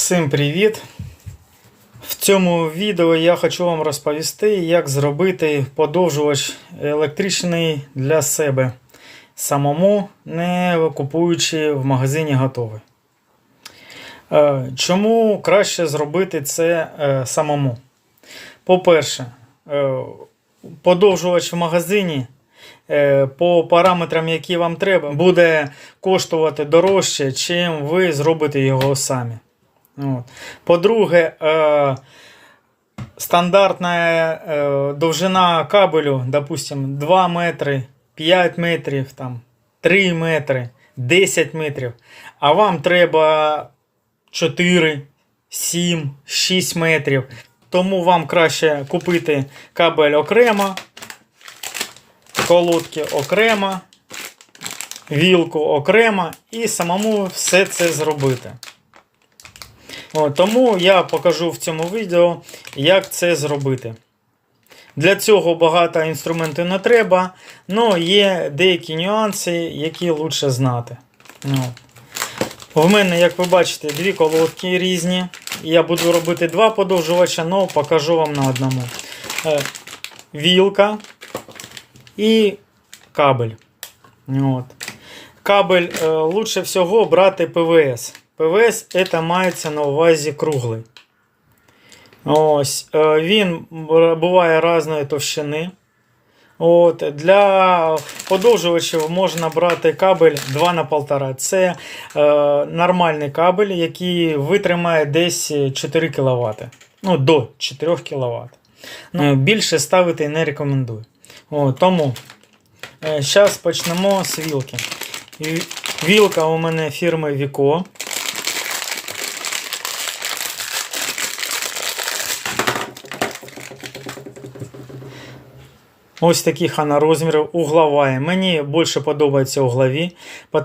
Всім привіт! В цьому відео я хочу вам розповісти, як зробити подовжувач електричний для себе самому, не купуючи в магазині готовий. Е, Чому краще зробити це е, самому? По-перше, е, подовжувач в магазині по параметрам, які вам треба, буде коштувати дорожче, чим ви зробите його самі. По-друге, е, стандартна е, довжина кабелю, допустим, 2 метри, 5 метрів, там, 3 метри, 10 метрів. А вам треба 4, 7, 6 метрів. Тому вам краще купити кабель окремо, колодки окремо, вілку окремо і самому все це зробити. Тому я покажу в цьому відео, як це зробити. Для цього багато інструментів не треба, але є деякі нюанси, які краще знати. В мене, як ви бачите, дві колодки різні. Я буду робити два подовжувача, але покажу вам на одному. Е, Вілка і кабель. От. Кабель е, лучше всього брати ПВС. ПВС це мається на увазі круглий. Ось, е, Він буває різної товщини. От, Для подовжувачів можна брати кабель 2 на 1,5. Це е, нормальний кабель, який витримає десь 4 кВт. Ну, до 4 кВт. Ну, Більше ставити не рекомендую. От, тому зараз почнемо з вілки. Вілка у мене фірми Віко. Ось таких вона розмірів углова. Мені більше подобається углові,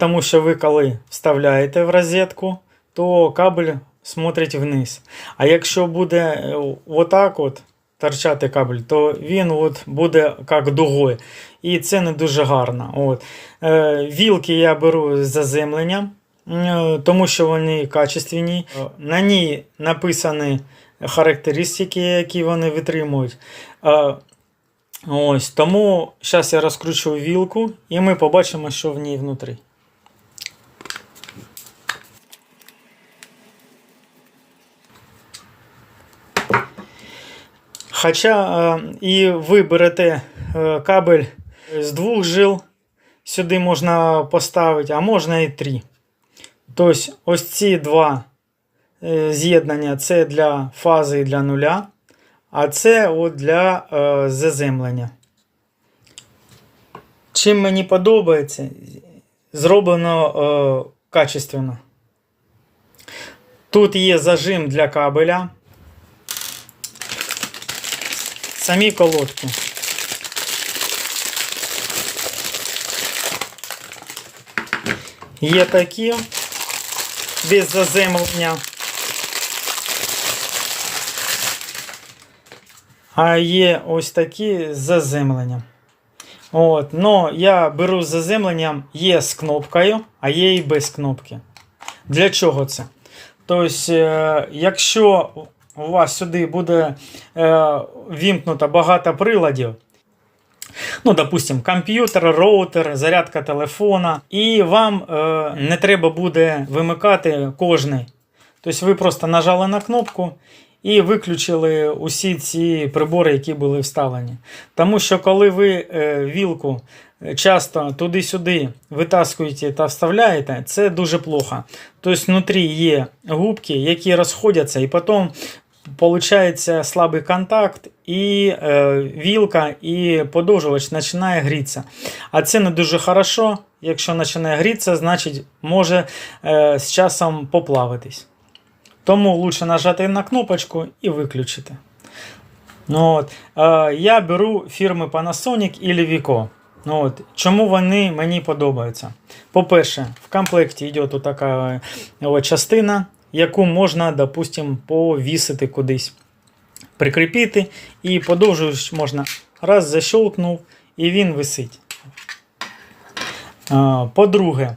тому що ви коли вставляєте в розетку, то кабель смотрить вниз. А якщо буде отак от торчати кабель, то він от буде як дугою. І це не дуже гарно. От. Е, Вілки я беру з заземленням, тому що вони качественні. На ній написані характеристики, які вони витримують. Ось, Тому зараз я розкручую вілку і ми побачимо, що в ній внутрі. Хоча е, і ви берете е, кабель з двох жил, сюди можна поставити, а можна і три. Тобто, ось ці два е, з'єднання це для фази і для нуля. А це от для е, заземлення. Чим мені подобається, зроблено е, качественно. Тут є зажим для кабеля. Самі колодки. Є такі без заземлення. А є ось такі з заземленням. От, но я беру з заземленням є з кнопкою, а є і без кнопки. Для чого це? Тобто, якщо у вас сюди буде е, вімкнуто багато приладів, ну, допустим, комп'ютер, роутер, зарядка телефона, і вам е, не треба буде вимикати кожний. Тобто ви просто нажали на кнопку і виключили усі ці прибори, які були вставлені. Тому що, коли ви е, вілку часто туди-сюди витаскуєте та вставляєте, це дуже плохо. Тобто, внутрі є губки, які розходяться, і потім. Получається слабий контакт, і е, вілка, і подовжувач починає грітися. А це не дуже хорошо. Якщо починає грітися, значить може е, з часом поплавитись. Тому лучше нажати на кнопочку і виключити. Ну, от. Е, Я беру фірми Panasonic і Vico. Ну, от. Чому вони мені подобаються? По-перше, в комплекті йде така от, частина, яку можна, допустим, повісити кудись, прикріпити і подовжуєш можна раз защелкнув і він висить. По-друге, е,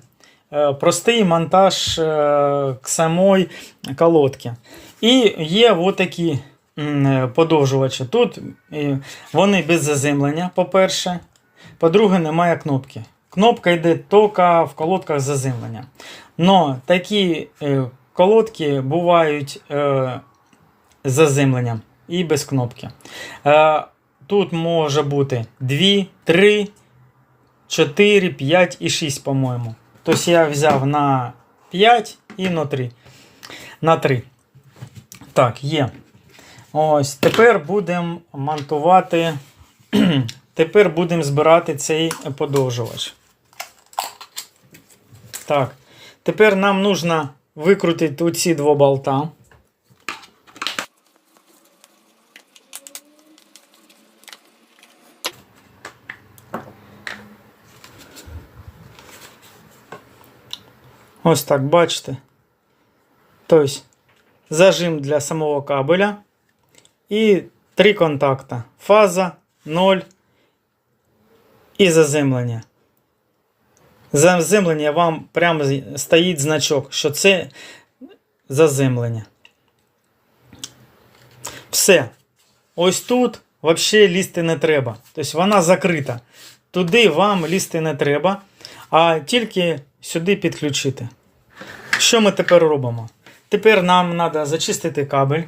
простий монтаж е, самої колодки. І є отакі е, подовжувачі. Тут е, вони без заземлення, по-перше. По-друге, немає кнопки. Кнопка йде тільки в колодках заземлення. Но такі е, колодки бувають е, з і без кнопки. Е, тут може бути 2, 3, 4, 5 і 6, по-моєму. Тобто я взяв на 5 і на 3. На 3. Так, є. Ось, тепер будемо монтувати. Тепер будемо збирати цей подовжувач. Так. Тепер нам нужно викрутити оці два болта. Ось так, бачите. Тобто, зажим для самого кабеля і три контакта. Фаза, 0 і заземлення. Заземлення вам прямо стоїть значок, що це заземлення. Все. Ось тут взагалі лізти не треба. Тобто вона закрита. Туди вам лізти не треба, а тільки сюди підключити. Що ми тепер робимо? Тепер нам треба зачистити кабель.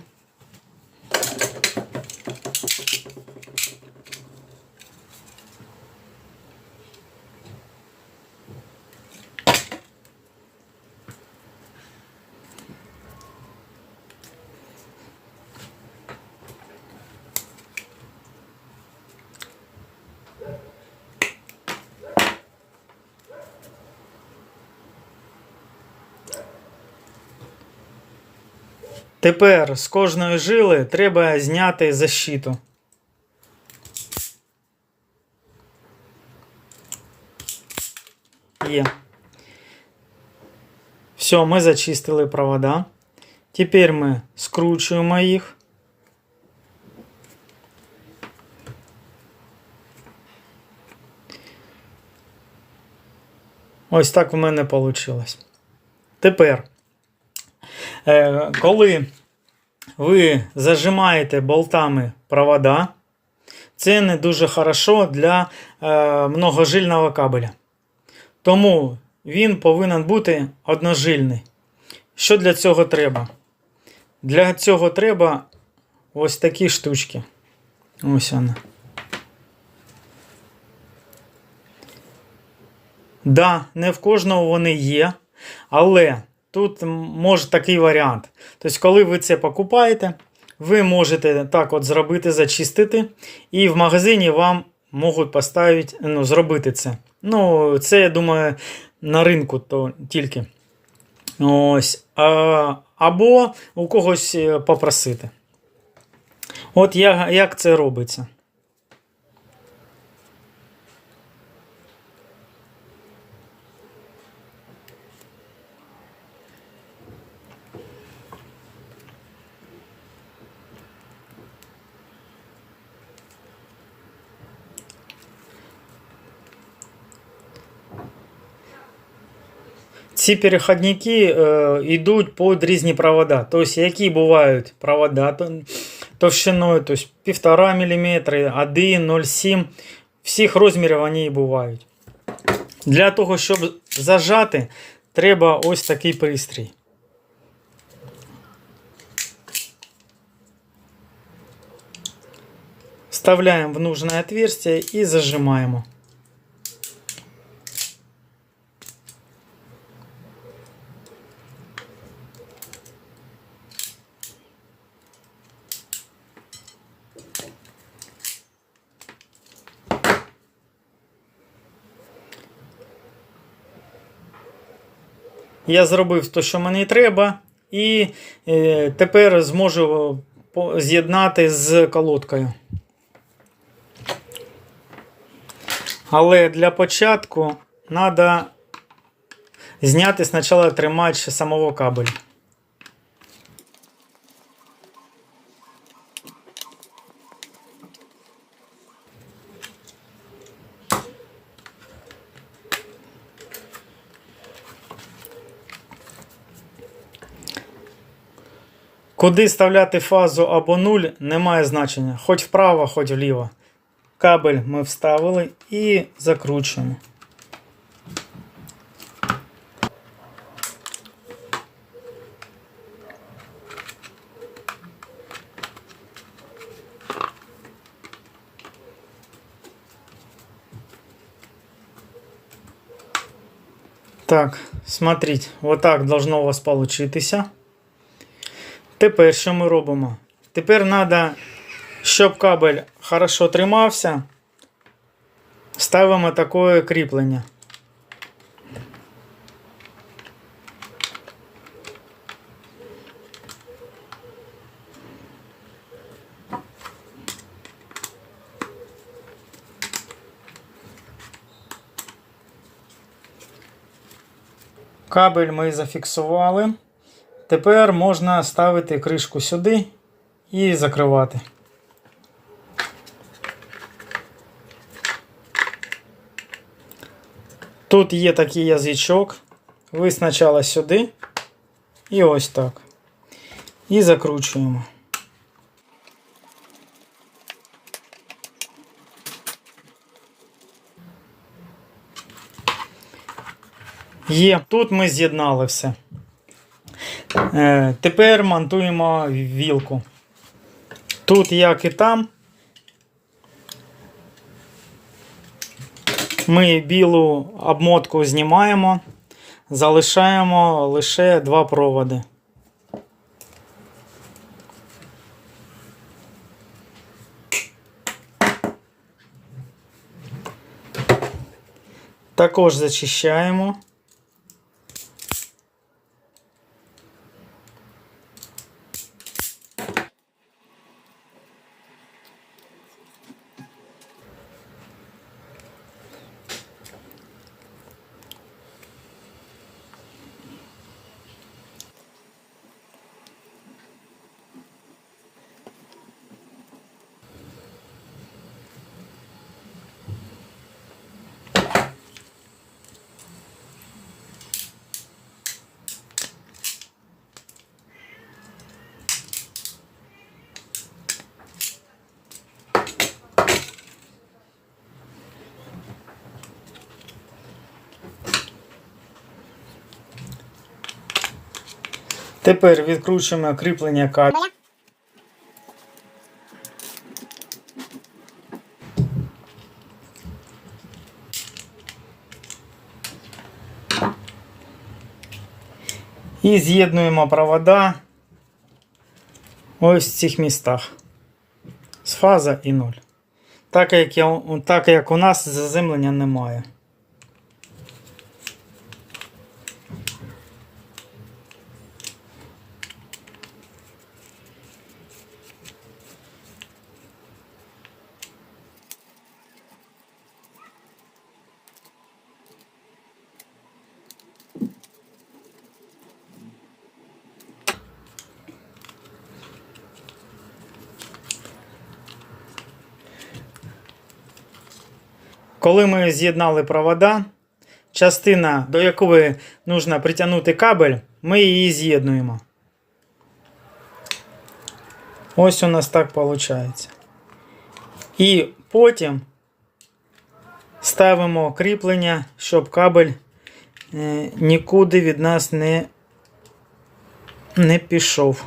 Тепер з кожної жили треба зняти защиту. Є. Все, ми зачистили провода. Тепер ми скручуємо їх. Ось так в мене вийшло. Тепер, коли ви зажимаєте болтами провода, це не дуже хорошо для е, многожильного кабеля. Тому він повинен бути одножильний. Що для цього треба? Для цього треба ось такі штучки. Ось вона. Да, не в кожного вони є, але тут може такий варіант. Тобто, коли ви це покупаєте, ви можете так от зробити, зачистити, і в магазині вам можуть поставити, ну, зробити це. Ну, це, я думаю, на ринку то тільки. Ось. А, або у когось е, попросити. От я, як це робиться. Ці переходники е, йдуть під різні провода. Тобто, які бувають провода то- товщиною, тобто 1,5 мм, 1, 0,7 всіх розмірів вони і бувають. Для того, щоб зажати, треба ось такий пристрій. Вставляем в нужное отверстие и зажимаем. Я зробив те, що мені треба, і е, тепер зможу по- з'єднати з колодкою. Але для початку треба зняти спочатку тримач самого кабелю. Куди вставляти фазу або нуль, немає значення. Хоч вправо, хоч вліво. Кабель ми вставили і закручуємо. Так, смотрите, вот так должно у вас получитися. Тепер що ми робимо? Тепер треба, щоб кабель хорошо тримався, ставимо таке кріплення. Кабель ми зафіксували. Тепер можна ставити кришку сюди і закривати. Тут є такий язичок. Ви спочатку сюди і ось так. І закручуємо. Є, тут ми з'єднали все. Е, тепер монтуємо вілку. Тут, як і там, ми білу обмотку знімаємо, залишаємо лише два проводи. Також зачищаємо. Тепер відкручуємо кріплення кабеля. І з'єднуємо провода ось в цих містах. З фаза і нуль. Так як, так як у нас заземлення немає. Коли ми з'єднали провода, частина, до якої потрібно притягнути кабель, ми її з'єднуємо. Ось у нас так виходить. І потім ставимо кріплення, щоб кабель е, нікуди від нас не, не пішов.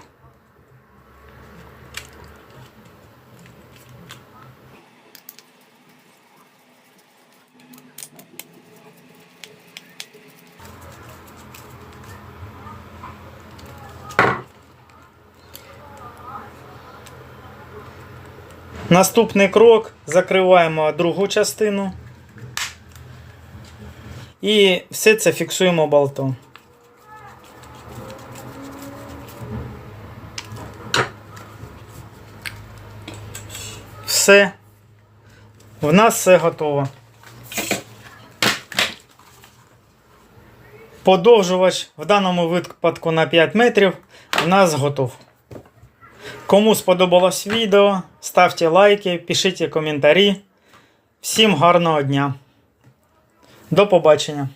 Наступний крок закриваємо другу частину. І все це фіксуємо болтом. Все. В нас все готово. Подовжувач в даному випадку на 5 метрів у нас готов. Кому сподобалось відео, ставте лайки, пишіть коментарі. Всім гарного дня. До побачення!